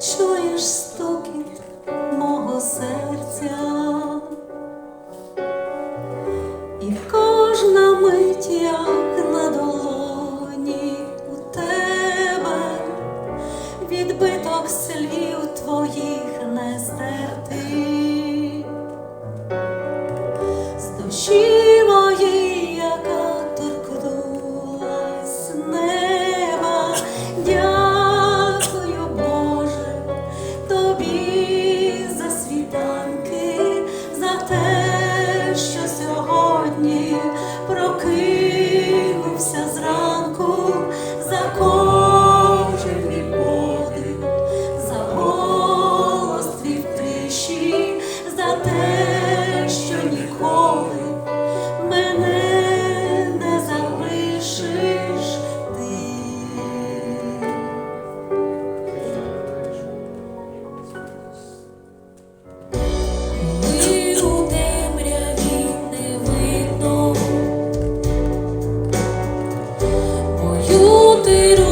чуєш стукіт мого серця, і кожна мить, як на долоні у тебе, відбиток слів твоїх несте. poderoso.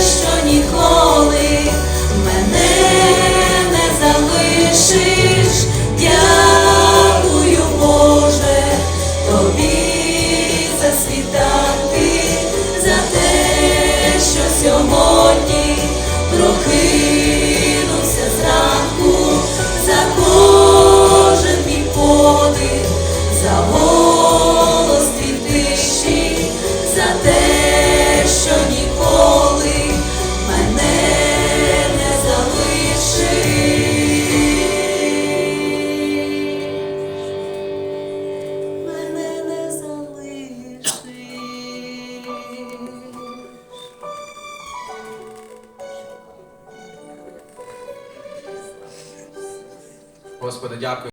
wish Господи, дякую.